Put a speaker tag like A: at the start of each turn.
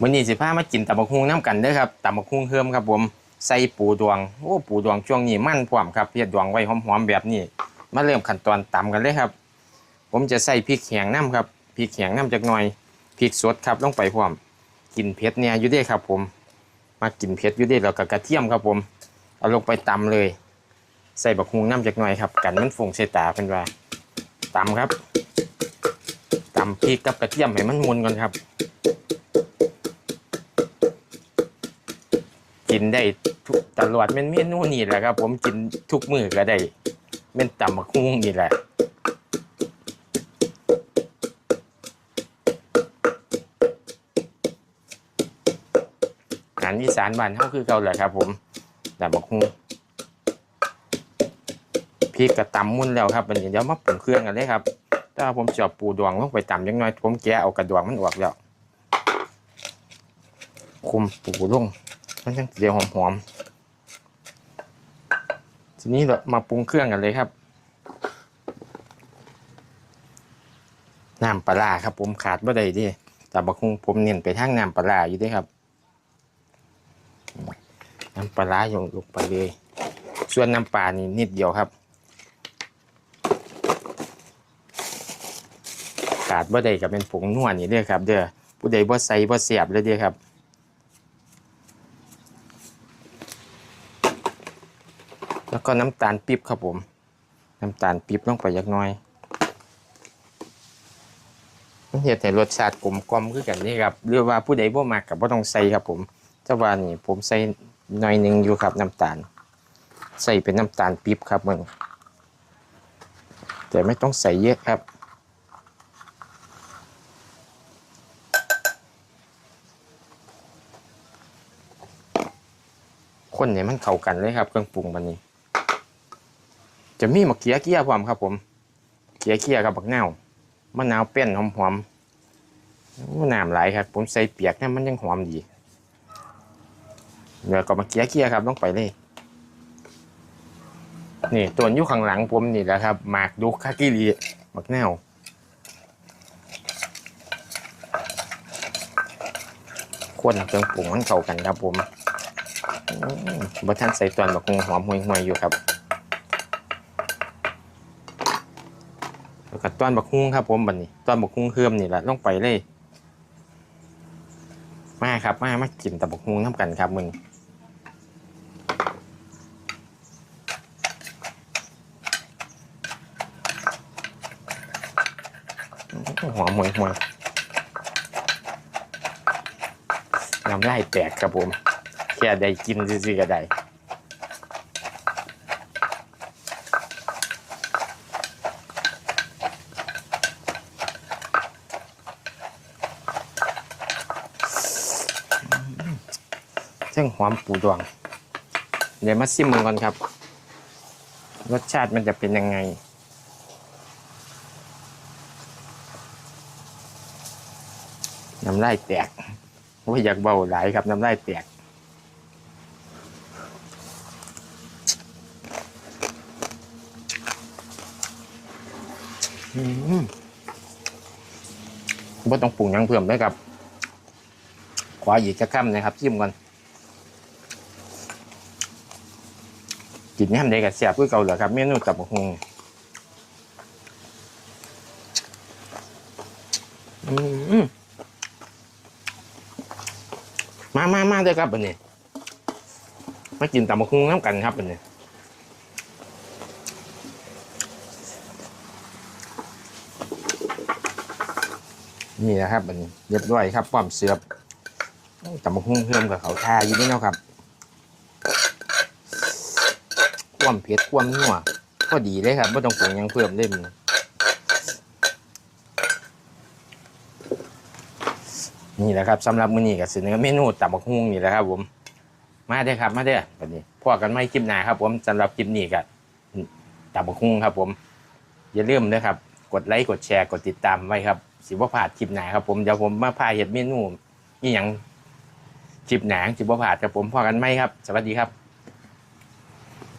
A: มื้อนี้สิพามากินตำบักหุ่งน้ำกันเด้อครับตำบักหุ่งเฮิมครับผมใส่ปูดวงโอ้ปูดวงช่วงนี้มั่นพร้อมครับเฮ็ดดวงไว้หอมๆแบบนี้ มาเริ่มขั้นตอนตำกันเลยครับ ผมจะใส่พริกแห้งน้ำครับพริกแห้งน้ำจักหน่อยพริกสดครับลงไปพร้อมกินเผ็ดเนี่ยอยู่ด้ครับ ผม มากินเผ็ดอยู่ด้แล้วก็กระเทียมครับผมเอาลงไปตำเลย ใส่บักหุ่งน้ำจักหน่อยครับ กันมันฟงใส่ตาเพิ่นว่าตำครับตำพริกกับกระเทียมให้มันมุนก่อนครับ กินได้ทุกตลอดเป็นเมนูนี่แหละครับ ผมกินทุกมื้อก็ได้เป็นตำบักหุ่งนี่แหละอาหารอีสานบ้านเฮาคือเก่าแหละครับ ผมตำบักหุ่งพริกกระตำมุนแล้วครับวันนี้เดี๋ยวมาปรุงเครื่องกันเลยครับ ถ้าผมจะเอาปูดวงลงไปตำยังน้อย ผมแกะเอากระดวงมันออกแล้วคุมปูลง มันจังเดียวหอมๆ ทีนี้เรามาปรุงเครื่องกันเลยครับ น้ำปลาครับ ผมขาดบ่ได้ดิแต่บักฮุงผมเน้นไปทางน้ำปลาอยู่ด้วยครับ น้ำปลาร้าโยงลงไปเลย ส่วนน้ำปลานี่นิดเดียวครับ ขาดบ่ได้กับเป็นผงนวดนี่เด้อครับ เด้อผู้ใดบ่ใส่บ่เสียบเลยเด้อครับ แล้ว ก็น้ำตาลปี๊บครับผม น้ำตาลปี๊บลงไปยักน้อยมันเฮ็ดให้รสชาติกลมกล่อมคือกันนี่ครับหรือว่าผู้ใดบ่มักก็บ่ต้องใส่ครับผมแต่ว่านี่ผมใส่หน่อยหนึ่งอยู่ครับน้ำตาล ใส่เป็นน้ำตาลปี๊บครับมึงแต่ไม่ต้องใส่เยอะครับคนเนี่ยมันเข้ากันเลยครับเครื่องปรุงมันนี้ จะมีมะเขือเกี้ยความครับผมเขือเกี้ยกับบักนาวมะนาวเปี้ยนหอมๆโอ้น้ำไหลายครับ ผมใส่เปียกเนี่ยมันยังหอมดีเดี๋ยวก็มะเขือเกี้ยครับต้องไปเลย นี่ตัวอยู่ข้างหลังผมนี่แหละครับหมากดุกคากิรีบักแนวคนเครื่องปรุงมันเข้ากันครับผมบ่ท่านใส่ตอนบักงหอมห่วยๆอยู่ครับ แล้วก็ตอนบักฮุ้งครับผมบัดนี้ตอนบักฮุ้งเพิ่มนี่แหละลงไปเลย มาครับมามากินแต่บักฮุ้งน้ำกันครับมึงหอมห่วยๆน้ำลายแตกครับผม แค่ได้กินซื่อๆก็ได้ เช่งหอมปูดวง เดี๋ยวมาซิมมันก่อนครับ รสชาติมันจะเป็นยังไง น้ำลายแตกว่าอยากเบาหลายครับน้ำลายแตกอืมบ่ต้องปรุงยังเพิ่มเลยครับขออีกจะค่ำนะครับชิมก่อน กินแหนมเด็กกับเสียบคือเก่าเหรอครับเมนูตับหงอืมมามามาเลยครับอันนี้มากินตับหงน้ำกันครับอันนี้นี่นะครับมันเรียบร้อยครับความเสือบตำบักหุ่งเพิ่มกับเขาทาอยู่นี่เนาะครับ ความเผ็ดความนัวก็ดีเลยครับไม่ต้องปรุงยังเพิ่มเลยมันนี่แหละครับสำหรับมื้อนี้ก็สิเนื้อเมนูตำบักหุ่งนี่แหละครับ ผม มาเด้อครับมาเด้อวันนี้พอกันไม่คลิปหน้าครับ ผมสำหรับคลิปนี้ก็ตำบักหุ่งครับ ผม อย่าลืมนะครับ กดไลค์กดแชร์กดติดตามไว้ครับสิบ่พลาดคลิปหนาครับ ผมเดี๋ยวผมมาพาเห็ดเมนูนี่อยังคลิปหนาสิบ่พลาดครับผมพอกันไหมครับ สวัสดีครับ